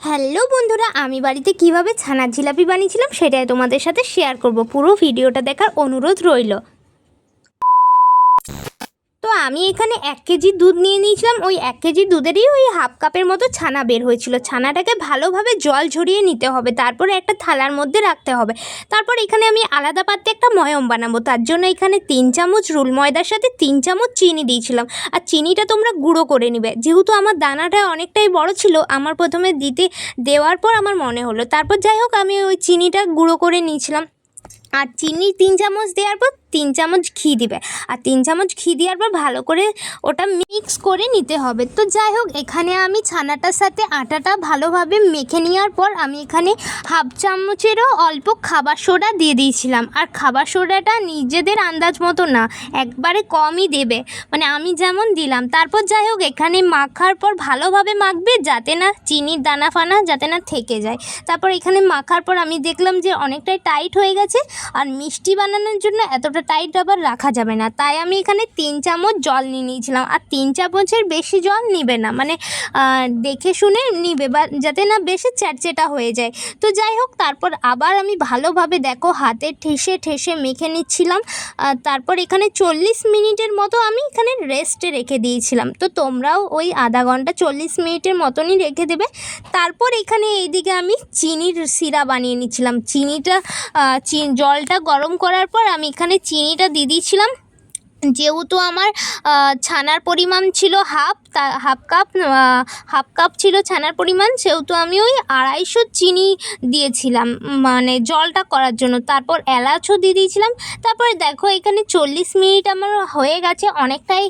Hello বন্ধুরা, আমি বাড়িতে কীভাবে ছানার জিলাপি বানিয়েছিলাম সেটাই তোমাদের সাথে শেয়ার করব। পুরো ভিডিওটা দেখার অনুরোধ রইল। আমি এখানে এক কেজি দুধ নিয়ে নিয়েছিলাম। ওই এক কেজি দুধেরই ওই হাফ কাপের মতো ছানা বের হয়েছিল। ছানাটাকে ভালোভাবে জল ঝরিয়ে নিতে হবে। তারপরে একটা থালার মধ্যে রাখতে হবে। তারপর এখানে আমি আলাদা পাত্রে একটা ময়ম বানাবো। তার জন্য এখানে তিন চামচ রুল ময়দার সাথে তিন চামচ চিনি দিয়েছিলাম। আর চিনিটা তোমরা গুঁড়ো করে নিবে। যেহেতু আমার দানাটা অনেকটাই বড় ছিল, আমার প্রথমে দিতে, দেওয়ার পর আমার মনে হলো। তারপর যাই হোক, আমি ওই চিনিটা গুঁড়ো করে নিয়েছিলাম। আর চিনি তিন চামচ দেওয়ার পর তিন চামচ ঘি দিবে। আর তিন চামচ ঘি দেওয়ার পর ভালো করে ওটা মিক্স করে নিতে হবে। তো যাই হোক, এখানে আমি ছানাটার সাথে আটাটা ভালোভাবে মেখে নেওয়ার পর আমি এখানে হাফ চামচেরও অল্প খাবার সোডা দিয়ে দিয়েছিলাম। আর খাবার সোডাটা নিজেদের আন্দাজ মতো না, একবারে কমই দেবে। মানে আমি যেমন দিলাম, তারপর যাই হোক, এখানে মাখার পর ভালোভাবে মাখবে যাতে না চিনির দানা ফানা যাতে না থেকে যায়। তারপর এখানে মাখার পর আমি দেখলাম যে অনেকটাই টাইট হয়ে গেছে। আর মিষ্টি বানানোর জন্য এতটা টাইট আবার রাখা যাবে না। তাই আমি এখানে তিন চামচ জল নিয়ে নিয়েছিলাম। আর তিন চামচের বেশি জল নিবে না। মানে দেখে শুনে নিবে বা যাতে না বেশি চ্যাটচেটা হয়ে যায়। তো যাই হোক, তারপর আবার আমি ভালোভাবে দেখো হাতে ঠেসে ঠেসে মেখে নিচ্ছিলাম। তারপর এখানে চল্লিশ মিনিটের মতো আমি এখানে রেস্টে রেখে দিয়েছিলাম। তো তোমরাও ওই আধা ঘণ্টা চল্লিশ মিনিটের মতনই রেখে দেবে। তারপর এখানে এইদিকে আমি চিনির সিরা বানিয়ে নিচ্ছিলাম। চিনিটা জলটা গরম করার পর আমি এখানে চিনিটা দিয়ে দিয়েছিলাম। যেহেতু আমার ছানার পরিমাণ ছিল হাফ, তা, হাফ কাপ হাফ কাপ ছিল ছানার পরিমাণ, সেহেতু আমি ওই আড়াইশো চিনি দিয়েছিলাম মানে জলটা করার জন্য। তারপর এলাচও দিয়ে দিয়েছিলাম। তারপরে দেখো এখানে চল্লিশ মিনিট আমার হয়ে গেছে, অনেকটাই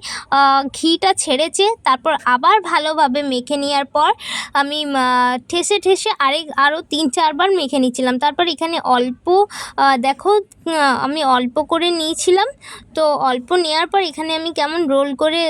ঘিটা ছেড়েছে। তারপর আবার ভালোভাবে মেখে নেওয়ার পর আমি ঠেসে ঠেসে আরেক আরও তিন, চারবার মেখে নিয়েছিলাম। তারপর এখানে অল্প দেখো আমি অল্প করে নিয়েছিলাম। তো অল্প নেওয়ার পর এখানে আমি কেমন রোল করে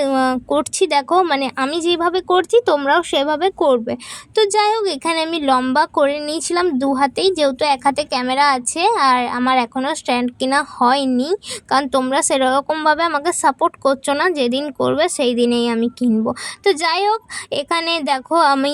করছি দেখো মানে আমি যেভাবে করছি তোমরাও সেভাবে করবে। তো যাই হোক, এখানে আমি লম্বা করে নিয়েছিলাম দু হাতেই, যেহেতু এক হাতে ক্যামেরা আছে আর আমার এখনও স্ট্যান্ড কিনা হয়নি, কারণ তোমরা সেরকমভাবে আমাকে সাপোর্ট করছ না, যেদিন করবে সেই দিনেই আমি কিনবো। তো যাই হোক, এখানে দেখো আমি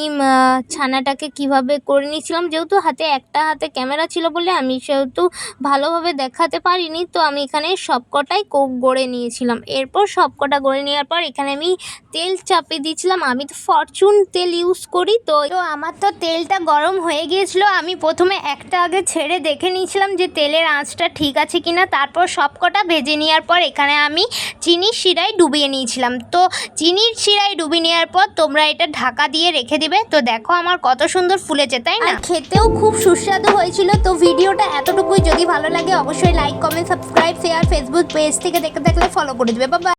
ছানাটাকে কীভাবে করে নিয়েছিলাম, যেহেতু হাতে একটা হাতে ক্যামেরা ছিল বলে আমি সেহেতু ভালোভাবে দেখাতে পারিনি, তো আমি এখানে সবকটাই কোক গড়ে নিয়েছিলাম। এরপর সবকটা গড়ে নেওয়ার পর এখানে আমি তেল চাপিয়ে দিয়েছিলাম। আমি তো ফরচুন তেল ইউজ করি, তো তো আমার তো তেলটা গরম হয়ে গিয়েছিল। আমি প্রথমে একটা আগে ছেড়ে দেখে নিয়েছিলাম যে তেলের আঁচটা ঠিক আছে কিনা। তারপর সবকটা ভেজে নেওয়ার পর এখানে আমি চিনির শিরায় ডুবিয়ে নিয়েছিলাম। তো চিনির শিরায় ডুবিয়ে নেওয়ার পর তোমরা এটা ঢাকা দিয়ে রেখে দিবে। তো দেখো আমার কত সুন্দর ফুলেছে, তাই না? খেতেও খুব সুস্বাদু হয়েছিল। তো ভিডিওটা এতটুকুই। যদি ভালো লাগে অবশ্যই like comment subscribe share Facebook page থেকে দেখে থাকলে ফলো করে দেবে বাবা